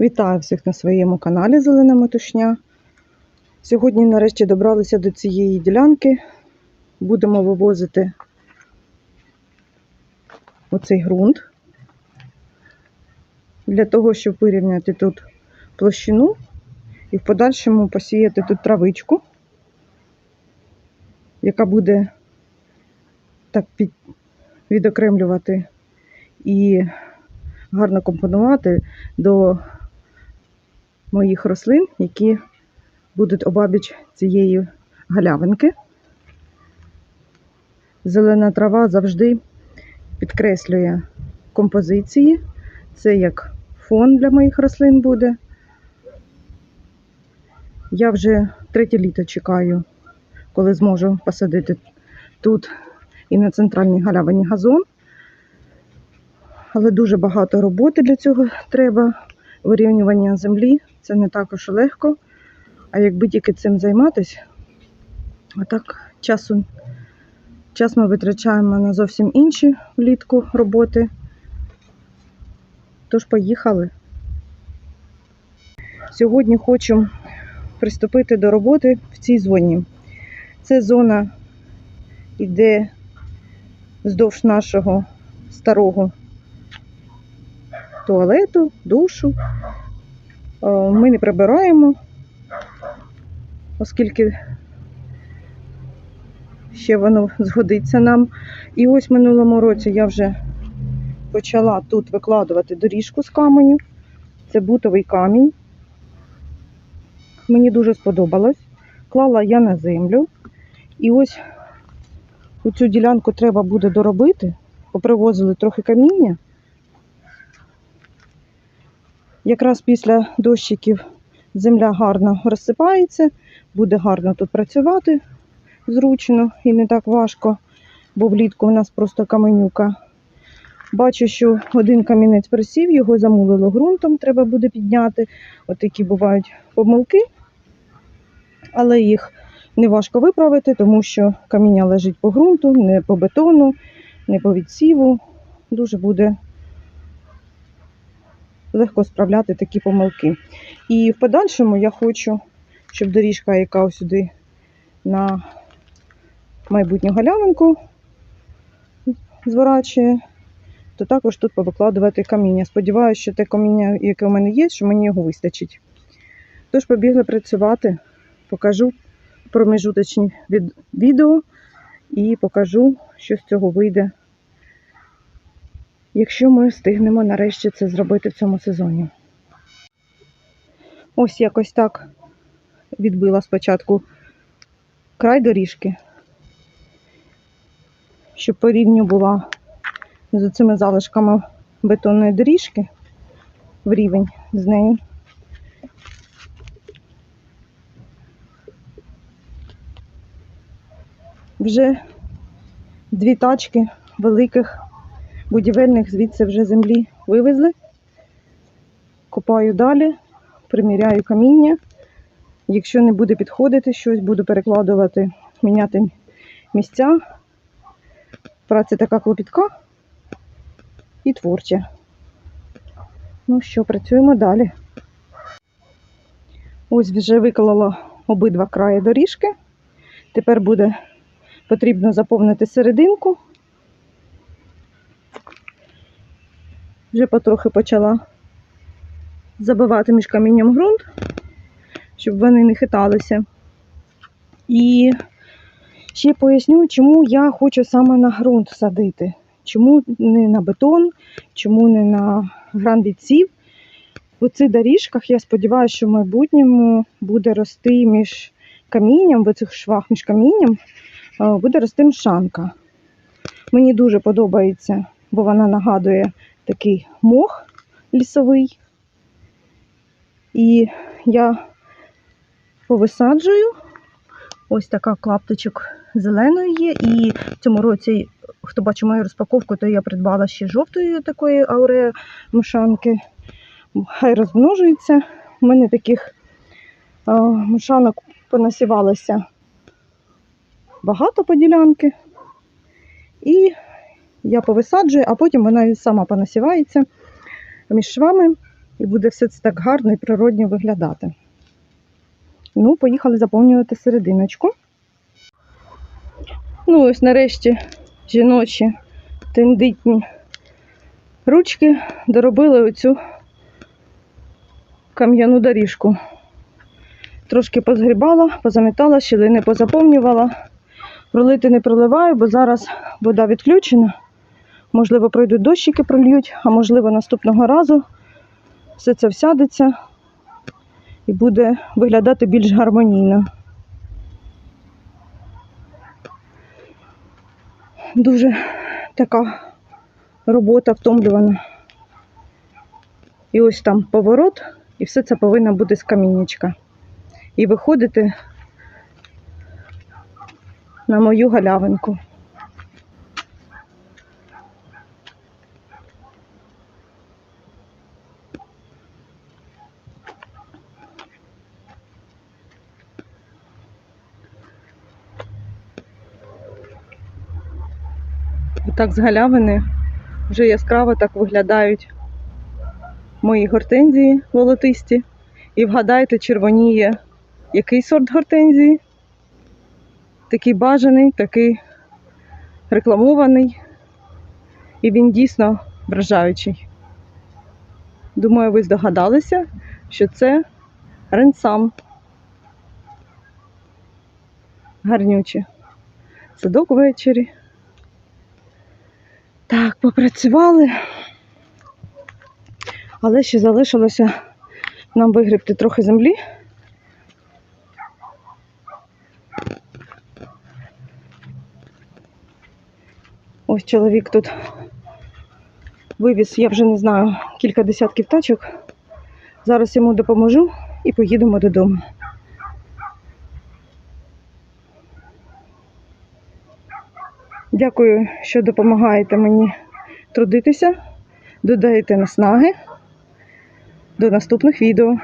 Вітаю всіх на своєму каналі Зелена Метушня. Сьогодні нарешті добралися до цієї ділянки. Будемо вивозити оцей ґрунт для того, щоб вирівняти тут площину і в подальшому посіяти тут травичку, яка буде так під, відокремлювати і гарно компонувати до моїх рослин, які будуть обабіч цієї галявинки. Зелена трава завжди підкреслює композиції. Це як фон для моїх рослин буде. Я вже третє літо чекаю, коли зможу посадити тут і на центральній галявині газон. Але дуже багато роботи для цього треба. Вирівнювання землі це не також легко. А якби тільки цим займатися, а так часу, час ми витрачаємо на зовсім інші влітку роботи. Тож поїхали. Сьогодні хочу приступити до роботи в цій зоні. Це зона йде вздовж нашого старого туалету, душу. Е, Ми не прибираємо, оскільки ще воно згодиться нам. І ось минулому році я вже почала тут викладувати доріжку з каменю. Це бутовий камінь. Мені дуже сподобалось. Клала я на землю. І ось у цю ділянку треба буде доробити. Попривозили трохи каміння. Якраз після дощиків земля гарно розсипається, буде гарно тут працювати зручно і не так важко, бо влітку у нас просто каменюка. Бачу, що один камінець присів, його замулило ґрунтом, треба буде підняти. От такі бувають помилки, але їх не важко виправити, тому що каміння лежить по ґрунту, не по бетону, не по відсіву. Дуже буде легко справляти такі помилки. І в подальшому я хочу, щоб доріжка, яка сюди на майбутню галявинку зворачує, то також тут повикладувати каміння. Сподіваюся, що те каміння, яке у мене є, що мені його вистачить. Тож побігли працювати, покажу промежуточні від відео і покажу, що з цього вийде якщо ми встигнемо нарешті це зробити в цьому сезоні. Ось якось так відбила спочатку край доріжки, щоб по рівню була з цими залишками бетонної доріжки в рівень з нею. Вже дві тачки великих будівельних звідси вже землі вивезли. Копаю далі, приміряю каміння. Якщо не буде підходити щось, буду перекладувати, міняти місця. Праця така клопітка і творча. Ну що, працюємо далі. Ось вже виклала обидва краї доріжки. Тепер буде потрібно заповнити серединку. Вже потрохи почала забивати між камінням ґрунт, щоб вони не хиталися. І ще поясню, чому я хочу саме на ґрунт садити. Чому не на бетон, чому не на грандиців. У цих доріжках я сподіваюся, що в майбутньому буде рости між камінням, в цих швах між камінням буде рости мшанка. Мені дуже подобається, бо вона нагадує такий мох лісовий. І я повисаджую. Ось така клаптичок зеленої є. І в цьому році, хто бачив мою розпаковку, то я придбала ще жовтої такої ауре мушанки. Хай розмножується. У мене таких мушанок понасівалося багато по ділянки. І я повисаджую, а потім вона сама понасівається між швами. І буде все це так гарно і природньо виглядати. Ну, поїхали заповнювати серединочку. Ну, ось нарешті жіночі тендитні ручки доробили оцю кам'яну доріжку. Трошки позгрібала, позамітала, щілини позаповнювала. Пролити не проливаю, бо зараз вода відключена. Можливо, пройдуть дощики, прольють, а можливо, наступного разу все це всядеться і буде виглядати більш гармонійно. Дуже така робота втомлювана. І ось там поворот, і все це повинно бути з каміннячка. І виходити на мою галявинку. Так з галявини вже яскраво так виглядають мої гортензії волотисті. І вгадайте, червоніє який сорт гортензії? Такий бажаний, такий рекламований. І він дійсно вражаючий. Думаю, ви здогадалися, що це ренсам. Гарнюче. Садок ввечері. Так, попрацювали. Але ще залишилося нам вигребти трохи землі. Ось чоловік тут вивіз, я вже не знаю, кілька десятків тачок. Зараз йому допоможу і поїдемо додому. Дякую, що допомагаєте мені трудитися, додаєте наснаги. До наступних відео.